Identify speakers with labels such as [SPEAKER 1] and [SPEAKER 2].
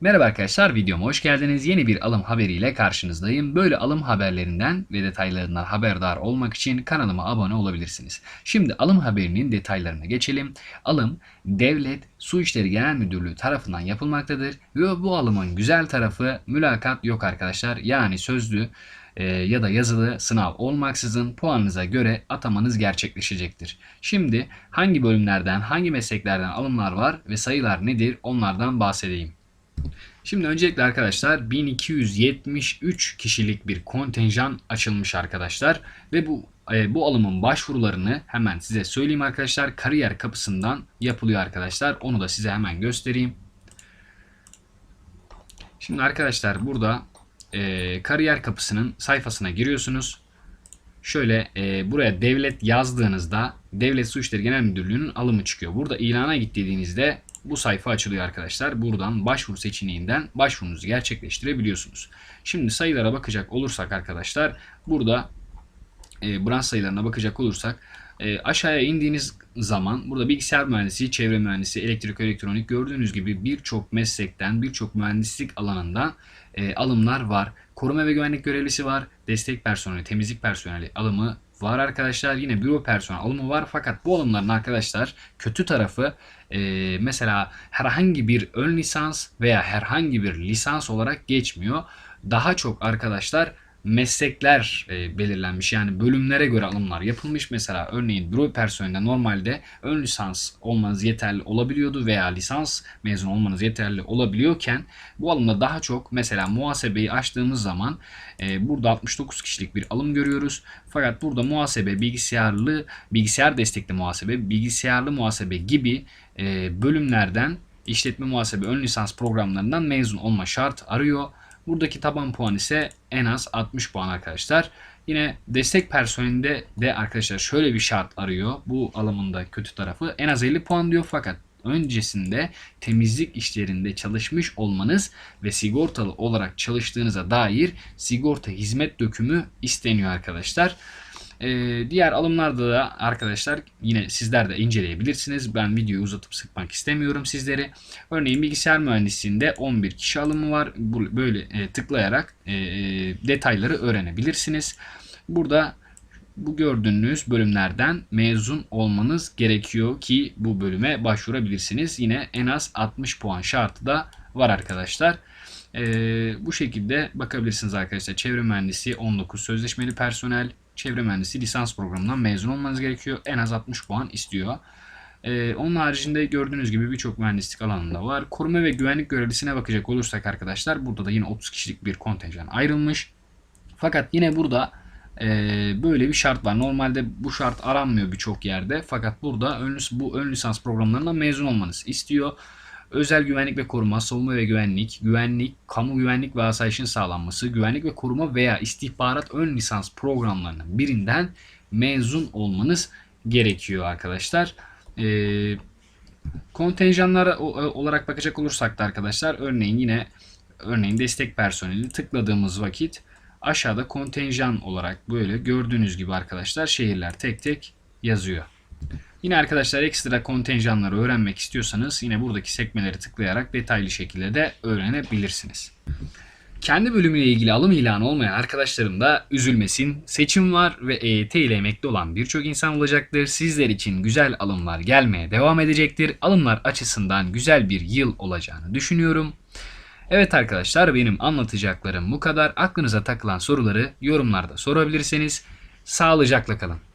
[SPEAKER 1] Merhaba arkadaşlar videoma hoş geldiniz. Yeni bir alım haberiyle karşınızdayım. Böyle alım haberlerinden ve detaylarından haberdar olmak için kanalıma abone olabilirsiniz. Şimdi alım haberinin detaylarına geçelim. Alım Devlet Su İşleri Genel Müdürlüğü tarafından yapılmaktadır ve bu alımın güzel tarafı mülakat yok arkadaşlar. Yani sözlü e, ya da yazılı sınav olmaksızın puanınıza göre atamanız gerçekleşecektir. Şimdi hangi bölümlerden, hangi mesleklerden alımlar var ve sayılar nedir onlardan bahsedeyim. Şimdi öncelikle arkadaşlar 1273 kişilik bir kontenjan açılmış arkadaşlar ve bu e, bu alımın başvurularını hemen size söyleyeyim arkadaşlar. Kariyer kapısından yapılıyor arkadaşlar. Onu da size hemen göstereyim. Şimdi arkadaşlar burada e, kariyer kapısının sayfasına giriyorsunuz. Şöyle e, buraya devlet yazdığınızda Devlet Su İşleri Genel Müdürlüğü'nün alımı çıkıyor. Burada ilana git dediğinizde bu sayfa açılıyor arkadaşlar. Buradan başvuru seçeneğinden başvurunuzu gerçekleştirebiliyorsunuz. Şimdi sayılara bakacak olursak arkadaşlar burada e, branş sayılarına bakacak olursak e, aşağıya indiğiniz zaman burada bilgisayar mühendisi, çevre mühendisi, elektrik, elektronik gördüğünüz gibi birçok meslekten, birçok mühendislik alanından e, alımlar var. Koruma ve güvenlik görevlisi var. Destek personeli, temizlik personeli alımı var arkadaşlar. Yine büro personel alımı var. Fakat bu alımların arkadaşlar kötü tarafı e, mesela herhangi bir ön lisans veya herhangi bir lisans olarak geçmiyor. Daha çok arkadaşlar meslekler e, belirlenmiş. Yani bölümlere göre alımlar yapılmış. Mesela örneğin büro personelinde normalde ön lisans olmanız yeterli olabiliyordu veya lisans mezun olmanız yeterli olabiliyorken bu alımda daha çok mesela muhasebeyi açtığımız zaman e, burada 69 kişilik bir alım görüyoruz. Fakat burada muhasebe, bilgisayarlı, bilgisayar destekli muhasebe, bilgisayarlı muhasebe gibi e, bölümlerden işletme muhasebe ön lisans programlarından mezun olma şart arıyor. Buradaki taban puan ise en az 60 puan arkadaşlar. Yine destek personelinde de arkadaşlar şöyle bir şart arıyor. Bu alımında kötü tarafı en az 50 puan diyor fakat öncesinde temizlik işlerinde çalışmış olmanız ve sigortalı olarak çalıştığınıza dair sigorta hizmet dökümü isteniyor arkadaşlar. Ee, diğer alımlarda da arkadaşlar yine sizler de inceleyebilirsiniz. Ben videoyu uzatıp sıkmak istemiyorum sizleri. Örneğin bilgisayar mühendisliğinde 11 kişi alımı var. Böyle e, tıklayarak e, detayları öğrenebilirsiniz. Burada bu gördüğünüz bölümlerden mezun olmanız gerekiyor ki bu bölüme başvurabilirsiniz. Yine en az 60 puan şartı da var arkadaşlar. Ee, bu şekilde bakabilirsiniz arkadaşlar. Çevre mühendisi 19 sözleşmeli personel, çevre mühendisi lisans programından mezun olmanız gerekiyor. En az 60 puan istiyor. Ee, onun haricinde gördüğünüz gibi birçok mühendislik alanında var. Koruma ve güvenlik görevlisine bakacak olursak arkadaşlar burada da yine 30 kişilik bir kontenjan ayrılmış. Fakat yine burada e, böyle bir şart var. Normalde bu şart aranmıyor birçok yerde. Fakat burada ön, bu ön lisans programlarından mezun olmanız istiyor. Özel güvenlik ve koruma, savunma ve güvenlik, güvenlik, kamu güvenlik ve asayişin sağlanması, güvenlik ve koruma veya istihbarat ön lisans programlarının birinden mezun olmanız gerekiyor arkadaşlar. Ee, kontenjanlara olarak bakacak olursak da arkadaşlar örneğin yine örneğin destek personeli tıkladığımız vakit aşağıda kontenjan olarak böyle gördüğünüz gibi arkadaşlar şehirler tek tek yazıyor. Yine arkadaşlar ekstra kontenjanları öğrenmek istiyorsanız yine buradaki sekmeleri tıklayarak detaylı şekilde de öğrenebilirsiniz. Kendi bölümüyle ilgili alım ilanı olmayan arkadaşlarım da üzülmesin. Seçim var ve EYT ile emekli olan birçok insan olacaktır. Sizler için güzel alımlar gelmeye devam edecektir. Alımlar açısından güzel bir yıl olacağını düşünüyorum. Evet arkadaşlar benim anlatacaklarım bu kadar. Aklınıza takılan soruları yorumlarda sorabilirsiniz. Sağlıcakla kalın.